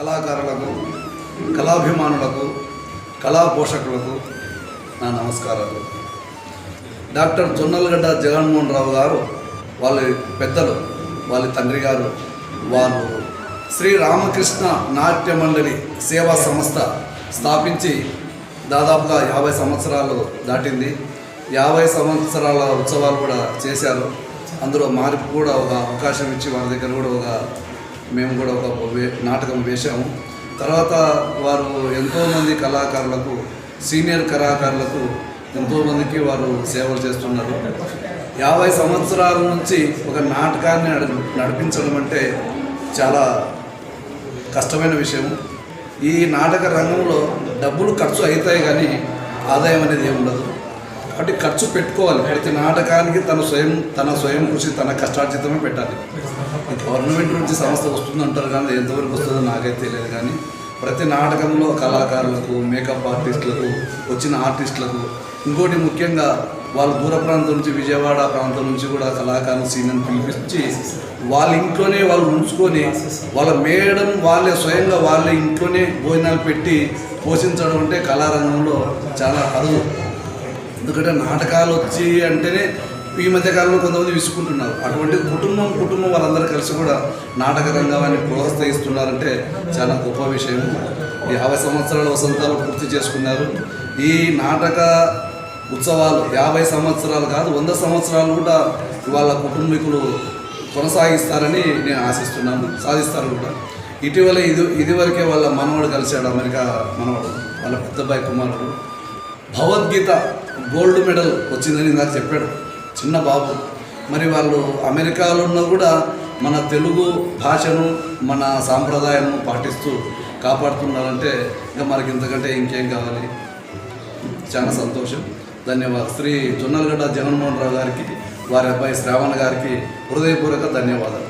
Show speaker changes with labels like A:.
A: కళాకారులకు కళాభిమానులకు కళా పోషకులకు నా నమస్కారాలు. డాక్టర్ జొన్నలగడ్డ జగన్మోహన్ రావు గారు వాళ్ళ పెద్దలు వాళ్ళ తండ్రి గారు వాళ్ళు శ్రీ రామకృష్ణ నాట్య మండలి సేవా సంస్థ స్థాపించి దాదాపుగా యాభై సంవత్సరాలు దాటింది. యాభై సంవత్సరాల ఉత్సవాలు కూడా చేశారు. అందులో మార్పు కూడా ఒక అవకాశం ఇచ్చి వారి దగ్గర కూడా ఒక మేము కూడా ఒక నాటకం వేశాము. తర్వాత వారు ఎంతోమంది కళాకారులకు సీనియర్ కళాకారులకు ఎంతోమందికి వారు సేవలు చేస్తున్నారు. యాభై సంవత్సరాల నుంచి ఒక నాటకాన్ని నడిపించడం అంటే చాలా కష్టమైన విషయం. ఈ నాటక రంగంలో డబ్బులు ఖర్చు అవుతాయి కానీ ఆదాయం అనేది ఏమి ఉండదు. కాబట్టి ఖర్చు పెట్టుకోవాలి. ప్రతి నాటకానికి తన స్వయం తన స్వయం కృషి తన కష్టార్జితమే పెట్టాలి. గవర్నమెంట్ నుంచి సంస్థ వస్తుందంటారు కానీ ఎంతవరకు వస్తుందో నాకైతే తెలియదు కానీ ప్రతి నాటకంలో కళాకారులకు మేకప్ ఆర్టిస్టులకు వచ్చిన ఆర్టిస్టులకు ఇంకోటి ముఖ్యంగా వాళ్ళు దూర ప్రాంతం నుంచి విజయవాడ ప్రాంతం నుంచి కూడా కళాకారులు సీనియర్ని పిలిపించి వాళ్ళ ఇంట్లోనే వాళ్ళు ఉంచుకొని వాళ్ళ మేడం వాళ్ళే స్వయంగా వాళ్ళ ఇంట్లోనే భోజనాలు పెట్టి పోషించడం అంటే కళారంగంలో చాలా అరుదు. ఎందుకంటే నాటకాలు వచ్చి అంటేనే ఈ మధ్యకాలంలో కొంతమంది విసుకుంటున్నారు అటువంటి కుటుంబం కుటుంబం వాళ్ళందరూ కలిసి కూడా నాటక రంగాన్ని ప్రోత్సహిస్తున్నారంటే చాలా గొప్ప విషయం. యాభై సంవత్సరాల వసంతాలు పూర్తి చేసుకున్నారు. ఈ నాటక ఉత్సవాలు యాభై సంవత్సరాలు కాదు వంద సంవత్సరాలు కూడా వాళ్ళ కుటుంబీకులు కొనసాగిస్తారని నేను ఆశిస్తున్నాను. సాధిస్తారు కూడా. ఇటీవల ఇది ఇదివరకే వాళ్ళ మనవడు కలిశాడు అమెరికా మనవడు వాళ్ళ పెద్దబాయి కుమారుడు. భగవద్గీత గోల్డ్ మెడల్ వచ్చిందని నాకు చెప్పాడు. చిన్న బాబు. మరి వాళ్ళు అమెరికాలో ఉన్నా కూడా మన తెలుగు భాషను మన సాంప్రదాయాలను పాటిస్తూ కాపాడుతున్నారంటే ఇంకా మనకి ఇంతకంటే ఇంకేం కావాలి? చాలా సంతోషం. ధన్యవాదాలు. శ్రీ జొన్నలగడ్డ జగన్మోహన్ రావు గారికి వారి అబ్బాయి శ్రావణ్ గారికి హృదయపూర్వక ధన్యవాదాలు.